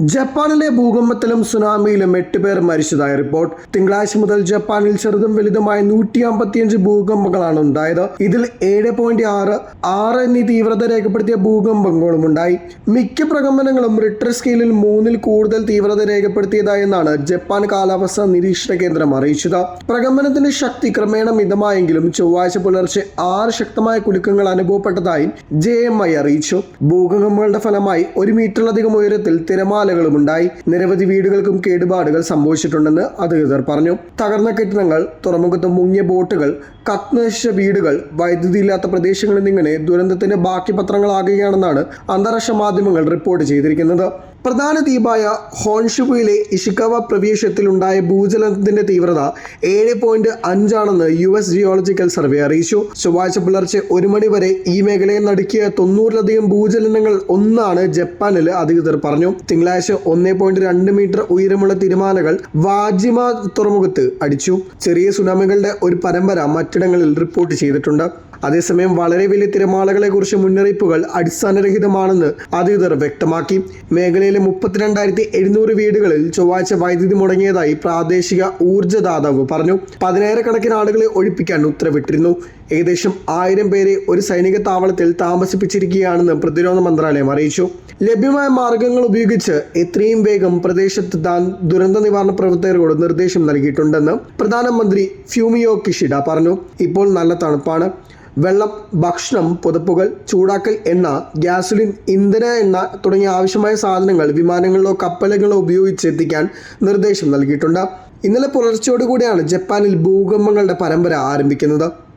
ജപ്പാനിലെ ഭൂകമ്പത്തിലും സുനാമിയിലും എട്ട് പേർ മരിച്ചതായി റിപ്പോർട്ട്. തിങ്കളാഴ്ച മുതൽ ജപ്പാനിൽ ചെറുതും വലുതുമായ നൂറ്റി അമ്പത്തിയഞ്ച് ഭൂകമ്പങ്ങളാണ് ഉണ്ടായത്. ഇതിൽ ഏഴ് പോയിന്റ് ആറ് ആറ് എന്നീ തീവ്രത രേഖപ്പെടുത്തിയ ഭൂകമ്പങ്ങളും ഉണ്ടായി. മിക്ക പ്രകമ്പനങ്ങളും റിട്ടർ സ്കെയിലിൽ മൂന്നിൽ കൂടുതൽ തീവ്രത രേഖപ്പെടുത്തിയതായെന്നാണ് ജപ്പാൻ കാലാവസ്ഥാ നിരീക്ഷണ കേന്ദ്രം അറിയിച്ചത്. പ്രകമ്പനത്തിന്റെ ശക്തി ക്രമേണ മിതമായെങ്കിലും ചൊവ്വാഴ്ച പുലർച്ചെ ആറ് ശക്തമായ കുലുക്കങ്ങൾ അനുഭവപ്പെട്ടതായി ജെ എം ഐ അറിയിച്ചു. ഭൂകമ്പങ്ങളുടെ ഫലമായി ഒരു മീറ്ററിലധികം ഉയരത്തിൽ തിരമാലകളും ഉണ്ടായി നിരവധി വീടുകൾക്കും കേടുപാടുകൾ സംഭവിച്ചിട്ടുണ്ടെന്ന് അധികൃതർ പറഞ്ഞു. തകർന്ന കെട്ടിടങ്ങൾ തുറമുഖത്ത് മുങ്ങിയ ബോട്ടുകൾ കത്നശിച്ച വീടുകൾ വൈദ്യുതി ഇല്ലാത്ത പ്രദേശങ്ങളിൽ നിന്നിങ്ങനെ ദുരന്തത്തിന്റെ ബാക്കി പത്രങ്ങളാകുകയാണെന്നാണ് അന്താരാഷ്ട്ര മാധ്യമങ്ങൾ റിപ്പോർട്ട് ചെയ്തിരിക്കുന്നത്. പ്രധാന ദ്വീപായ ഹോൺഷുബുയിലെ ഇഷിക്കവ പ്രദേശത്തിലുണ്ടായ ഭൂചലനത്തിന്റെ തീവ്രത ഏഴ് പോയിന്റ് അഞ്ചാണെന്ന് യു എസ് ജിയോളജിക്കൽ സർവേ അറിയിച്ചു. ചൊവ്വാഴ്ച പുലർച്ചെ ഒരു മണി വരെ ഈ മേഖലയിൽ നടുക്കിയ തൊണ്ണൂറിലധികം ഭൂചലനങ്ങൾ ഒന്നാണ് ജപ്പാനിൽ അധികൃതർ പറഞ്ഞു. തിങ്കളാഴ്ച ഒന്നേ പോയിന്റ് രണ്ട് മീറ്റർ ഉയരമുള്ള തിരമാലകൾ വാജിമ തുറമുഖത്ത് അടിച്ചു. ചെറിയ സുനാമികളുടെ ഒരു പരമ്പര മറ്റിടങ്ങളിൽ റിപ്പോർട്ട് ചെയ്തിട്ടുണ്ട്. അതേസമയം വളരെ വലിയ തിരമാലകളെക്കുറിച്ച് മുന്നറിയിപ്പുകൾ അടിസ്ഥാനരഹിതമാണെന്ന് അധികൃതർ വ്യക്തമാക്കി. മേഖലയിലെ മുപ്പത്തിരണ്ടായിരത്തി എഴുന്നൂറ് വീടുകളിൽ ചൊവ്വാഴ്ച വൈദ്യുതി മുടങ്ങിയതായി പ്രാദേശിക ഊർജദാതാവ് പറഞ്ഞു. പതിനായിരക്കണക്കിന് ആളുകളെ ഒഴിപ്പിക്കാൻ ഉത്തരവിട്ടിരുന്നു. ഏകദേശം ആയിരം പേരെ ഒരു സൈനിക താവളത്തിൽ താമസിപ്പിച്ചിരിക്കുകയാണെന്ന് പ്രതിരോധ മന്ത്രാലയം അറിയിച്ചു. ലഭ്യമായ മാർഗങ്ങൾ ഉപയോഗിച്ച് എത്രയും വേഗം പ്രദേശത്ത് താൻ ദുരന്ത നിവാരണ പ്രവർത്തകരോട് നിർദ്ദേശം നൽകിയിട്ടുണ്ടെന്ന് പ്രധാനമന്ത്രി ഫ്യൂമിയോ കിഷിഡ പറഞ്ഞു. ഇപ്പോൾ നല്ല തണുപ്പാണ്. വെള്ളം ഭക്ഷണം പുതപ്പുകൾ ചൂടാക്കൽ എണ്ണ ഗ്യാസുലിൻ ഇന്ധന എണ്ണ തുടങ്ങിയ ആവശ്യമായ സാധനങ്ങൾ വിമാനങ്ങളിലോ കപ്പലുകളോ ഉപയോഗിച്ച് എത്തിക്കാൻ നിർദ്ദേശം നൽകിയിട്ടുണ്ട്. ഇന്നലെ പുലർച്ചയോടുകൂടിയാണ് ജപ്പാനിൽ ഭൂകമ്പങ്ങളുടെ പരമ്പര ആരംഭിക്കുന്നത്.